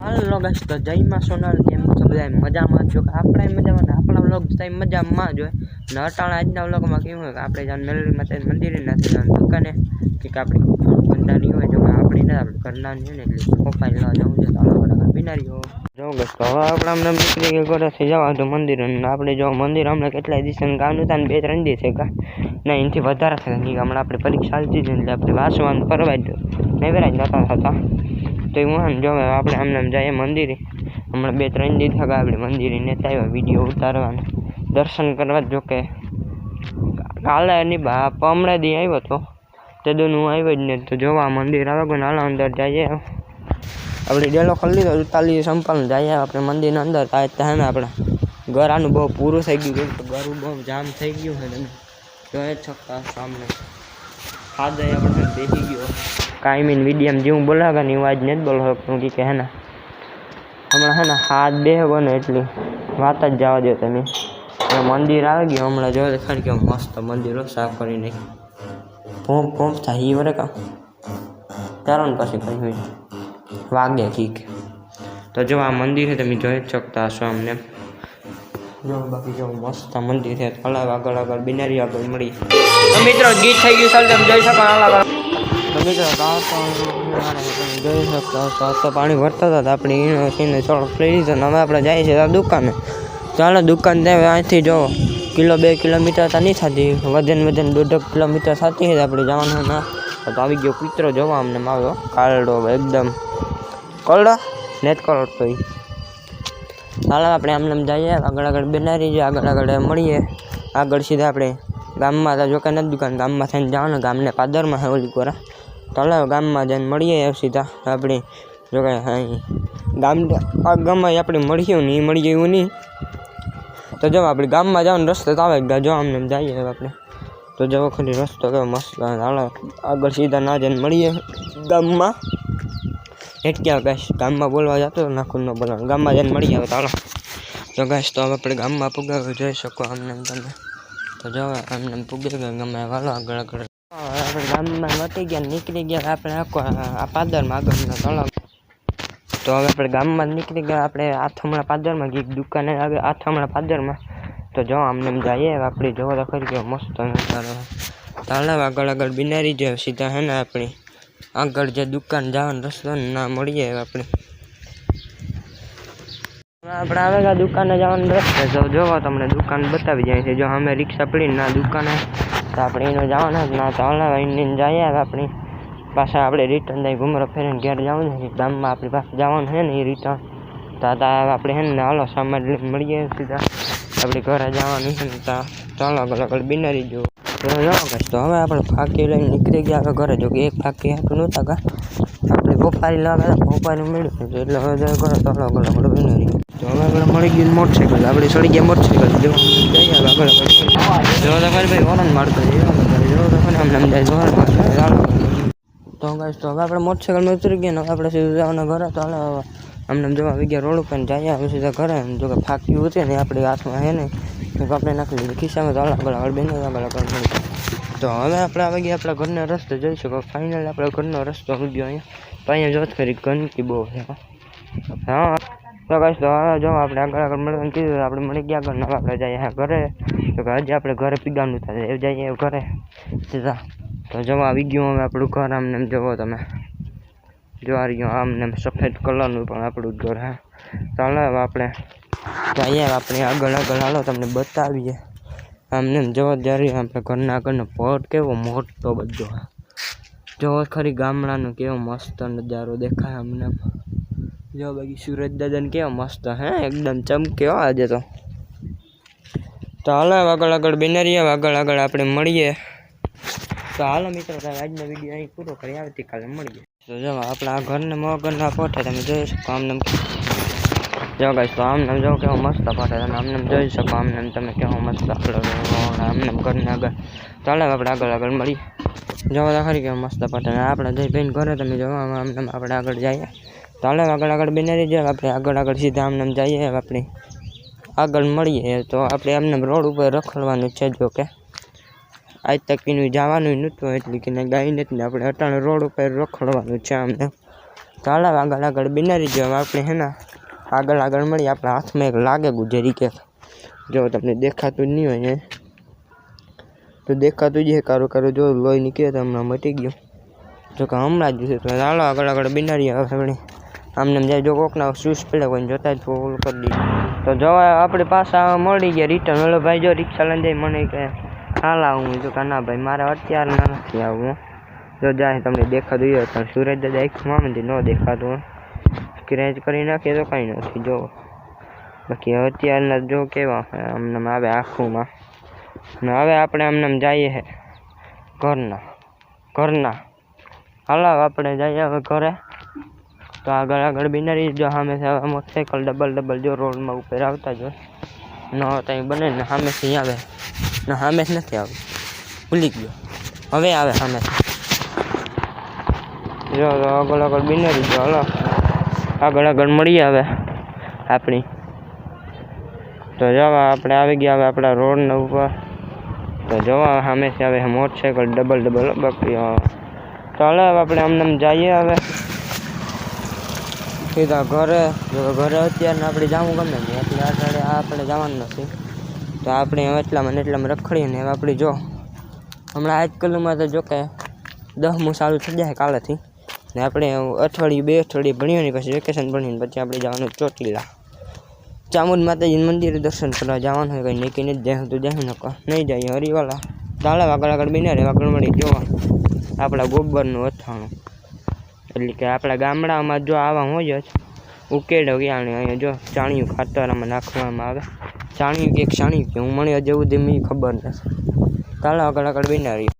હાલો guys તો જય માં સોનલ કેમ છો? બધા મજામાં છો? કે આપણે મજામાં ને આપણા વ્લોગ થાય મજામાં જ હોય. ને અટાણા આજના વ્લોગમાં કેવું હોય કે આપણે જાણ મેલરી માતા મંદિરે નથી જવાનું દુકાને, કે આપણી બંધાની હોય જો કે આપણી ના આપણે હોય ને એટલે પપ્પાને લેવા જવું છે, તો હોય જો ગાઈસ તો હવે આપણે અમને નીકળી ગયા ઘરેથી જવા તો મંદિર આપણે જો મંદિર હમણાં કેટલાય દિવસે ગામનું હતા ને બે ત્રણ દિવસ છે કા, ના એનાથી વધારે થતા હમણાં આપણે પરીક્ષા ચાલતી હતી એટલે આપણે વાસવાનું ફરવા જ નહીં નેવરાજ નતા થતા. તો હું જો આપણે આમને આમ જઈએ મંદિરે. હમણાં બે ત્રણ દિવસ થયા આપણે મંદિરે નેતા આવ્યા, વીડિયો ઉતારવાના. દર્શન કરવા જો કે કાલે નહીં બા હમણાં દી આવ્યો હતો તે દોન હું આવ્યો જ નહીં, તો જોવા મંદિર આવે કોઈ નાના અંદર જઈએ આપણે ડેલો ખોલી લીધો ઉતાલી સંપાલ, જઈએ આપણે મંદિરના અંદર. થાય ત્યાં ને આપણે ગરાનું બહુ પૂરું થઈ ગયું તો ઘરું બહુ જામ થઈ ગયું છે તમે જોઈ શકતા સામને. ખાધે આપણે બેસી ગયો. કાઈ મીન મીડિયમ જેવું બોલાવે ને એવું આજ નથી બોલો શકતું કે હે ને, હમણાં હે ને, હાથ બે બને એટલી. વાત જ જવા દો તમે. મંદિર આવી ગયું, હમણાં જો ખરી કે મસ્ત મંદિર સાફ કરી નાખ્યું. ભોંપ ભોંપ થાય એ વરે કા ચાલો ને પછી કહ્યું વાગે ઠીક તો જો, આ મંદિર તમે જોઈ જ શકતા હશો અમને. જો બાકી જો મસ્ત મંદિર છે. તળાવ આગળ આગળ બિનારી આગળ મળી તો મિત્રો ગીત થઈ ગયું ચાલ તમે જોઈ શકો આગળ તો મિત્રો તો જોઈ શકતા તો પાણી ભરતા હતા આપણી સીને થોડોક લઈ લીધો. હવે આપણે છીએ આ દુકાને. ચાલો દુકાન ત્યાં અહીંથી જો કિલો બે કિલોમીટર તો નહીં થતી. વધન વધન દોઢ કિલોમીટર થતી હોય આપણે જવાનું ના. તો આવી ગયો કૂતરો જોવા અમને આવ્યો કાળડો એકદમ. કલડો નેત કલડતો ઈ ચાલો આપણે આમ જઈએ. આગળ આગળ બેનારી જઈએ. આગળ આગળ મળીએ. આગળ સીધા આપણે ગામમાં. તો જોકે નથી દુકાન, ગામમાં થઈને જવાનું. ગામને પાદરમાં હોય ઓલી કોરા. ચાલો ગામમાં જઈને મળીએ સીધા. આપણે જો કે અહીં ગામ આ ગામમાં આપણે મળીએ નહીં મળી ગયું નહીં. તો જો, આપણે ગામમાં જવાનો રસ્તો તો આવે જો આમને જઈએ આપણે. તો જવો ખરી રસ્તો કેવો મસ્ત. હાલો, આગળ સીધા ના જઈને મળીએ ગામમાં. હેટક્યા ગાઈશ ગામમાં બોલવા જતો નાખું ન બોલવાનું ગામમાં જઈને મળી આવે ચાલો તો ગાઈશ તો હવે આપણે ગામમાં પુગાવ્યું જોઈ શકો આમને એમ તમે તો જો આમને એમ પુગી ગયા ગમે વાલો આગળ આગળ આપણે ગામમાં વટી ગયા ને નીકળી ગયા આપણે આખો આ પાદરમાં આગળનો તળાવ તો હવે આપણે ગામમાં જ નીકળી ગયા આપણે આથમણા પાદરમાં ગઈ દુકાને આવે આથમણા પાદરમાં તો જો આમને એમ જઈએ હવે આપણે જોવો તો ખરી કે મસ્ત નજારો તાળાવ આગળ આગળ બિનારી જાય સીધા હે ને આપણી આગળ જે દુકાન જવાનો રસ્તો ને મળીએ આપણે. આપણે આવે દુકાને જવાનો રસ્તો તો જોવો તમને દુકાન બતાવી જાય છે. જો અમે રિક્ષા પડીને ના દુકાને તો આપણે એનો જવાના જ ના તો હલાવીને જઈએ આપણે. પાછા આપણે રિટર્ન જાય ઘુમરો ફેરીને ઘેર જવાનું છે. ગામમાં આપણી પાસે જવાનું છે ને એ રિટર્ન તો આપણે છે ને હાલો સામાન મળીએ સીધા. આપણે ઘરે જવાનું છે ને તો ચાલો અલગ અલગ બિનારી જો જાઓ. તો હવે આપણે ફાંકી લઈને નીકળી ગયા હવે ઘરે. જો કે એક ફાંકી હાટું નહોતા કા. આપણે ગોપારી લાવે ગોપારી મળ્યું હતું એટલે હવે ઘરે ચાલો અલગ બની રહ્યું તો હવે આપણે મળી ગયું મોટરસાઇકલ. આપણે ચડી ગયા મોટરસાઇકલ. જો તો ભાઈ તો ચાલો તો તો હવે આપણે મોટરસાઇકલમાં ઉતરી ગયા ને આપણે સીધું જવાના ઘરે. તો હવે અમને જવા આવી ગયા રોડ ઉપર જઈએ. હવે સીધા ઘરે. જો કે ફાંકી ઉતરે ને આપણી હાથમાં હે ને તો આપણે નાખી લીધું ખિસ્સામાં તો આગળ આગળ બેન આગળ આગળ મળી તો હવે આપણે આવી ગયા આપણા ઘરના રસ્તે જઈ શકો ફાઇનલ આપણા ઘરનો રસ્તો આવી ગયો અહીંયા તો અહીંયા જોત ખરી ગંદકી બહુ છે હા તો ગાઈસ તો હવે જો આપણે આગળ આગળ મળવાનું કીધું તો આપણે મળી ગયા આગળ હવે આપણે જઈએ હા ઘરે તો કે હજી આપણે ઘરે પીગાનું થાય એ જઈએ ઘરે સીધા તો જવા આવી ગયું હવે આપણું ઘર આમને એમ જુઓ તમે જો આ રહ્યું આમને એમ સફેદ કલરનું પણ આપણું જ ઘર હા ચાલો હવે આપણે જઈએ અહીંયા આપણે આગળ આગળ હાલો, તમને બતાવીએ. આમને એમ જવો આપણે ઘરના આગળનો પોટ કેવો મોટો બધો. જો ખરી ગામડાનો કેવો મસ્ત નજારો દેખાય અમને જો બાકી સુરજ દાદાને કેવો મસ્ત, હે, એકદમ ચમક્યો આજે તો. તો હાલો આગળ આગળ બેનરીએ આગળ આગળ આપણે મળીએ. તો હાલો મિત્રો, તારે આજનો વીડિયો અહીં પૂરો કરી, આવતીકાલે મળીએ. તો જો, આપણા આ મો ઘરના પોઠે તમે જોઈ શકો, આમને એમ જો ગાઈસ તો આમને એમ જો કેવો મસ્ત ફોટે તમે આમને એમ જોઈ શકો આમને એમ તમે કેવો મસ્ત આપણો આમને એમ ઘરને આગળ ચાલો હવે આપણે આગળ આગળ મળીએ જોવા તો ખરી કેવો મસ્ત ફોટે અને આપણે જઈ બેન ઘરે તમે જોવા આમને એમ આપણે આગળ જઈએ ચાલો હવે આગળ આગળ બેને રહીએ આપણે આગળ આગળ સીધા આમને એમ જઈએ હવે આપણે આગળ મળીએ તો આપણે એમને રોડ ઉપર રખડવાનું છે જો કે આજ તક એનું જવાનું નહોતું એટલે કે ગાય નથી ને આપણે અટાણે રોડ ઉપર રખડવાનું છે અમને ચાલો આગળ આગળ બિનારી જો આપણે હે ને આગળ આગળ મળી આપણા હાથમાં એક લાગે ગુજરી કે જો તમને દેખાતું જ નહીં હોય ને તો દેખાતું જ છે કારું કારું જો લોહી નીકળે તો હમણાં મટી ગયું જો કે હમણાં જ છે તો ચાલો આગળ આગળ બિનારી હવે આપણે આમને આમ જાય જો કોકના શૂઝ પડે કોઈને જોતા જ ફોલ કરી દીધું તો જવા આપણે પાછા મળી ગયા રિટર્ન ઓલો ભાઈ જો રિક્ષા લઈને જાય મને કે હાલ આવું તો કે ના ભાઈ મારે અત્યારે નથી આવવું જો જાય તમને દેખાતું હોય તો સુરજ દાદા એક મામથી ન દેખાતું હોય સ્ક્રેચ કરી નાખીએ તો કાંઈ નથી જો બાકી અત્યારના જો કેવા હોય આમને આવે આખુંમાં ને હવે આપણે આમને આમ જઈએ હે ઘરના ઘરના હાલો આપણે જઈએ હવે ઘરે તો આગળ આગળ બિનારી જો સામે છે મોટરસાઇકલ ડબલ ડબલ જો રોડમાં ઉપર આવતા જ હોય ન ત્યાં બને ને સામેથી આવે ને સામે જ નથી આવતું ભૂલી ગયો હવે આવે સામે જો તો આગળ આગળ બિનારી જો હલો આગળ આગળ મળી આવે આપણી તો જવા આપણે આવી ગયા હવે આપણા રોડના ઉપર તો જોવા સામેથી આવે મોટરસાઇકલ ડબલ ડબલ બાકી અ, તો હાલો હવે આપણે આમને આમ જઈએ હવે સીધા ઘરે જો કે ઘરે અત્યારને આપણે જવું ગમે નહીં એટલે અત્યારે આ આપણે જવાનું નથી તો આપણે હવે એટલામાં ને એટલામાં રખડીએ ને હવે આપણે જો હમણાં આજકાલમાં તો જો કે દસમું ચાલુ થઈ જાય કાલેથી ને આપણે અઠવાડિયું બે અઠવાડિયે ભણ્યું ને પછી વેકેશન ભણીને પછી આપણે જવાનું ચોટીલા. ચામુંડ માતાજીનું મંદિરે દર્શન કરવા જવાનું હોય, કંઈ નીકળીને જ જાય તો જાય નકો નહીં જાય હરિવાલા તાળા વાગળ આગળ બિના રે આગળ મળી જોવા. આપણા ગોબરનું અથાણું. એટલે કે આપણા ગામડામાં જો આવા હોય જ, ઉકેડો ગયા અહીંયા જો ચાણિયું ખાતરમાં નાખવામાં આવે. ચાણિયું કે ચાણિયું કે, હું મને હજુ સુધી ખબર નથી. તાળા આગળ આગળ બિના રહી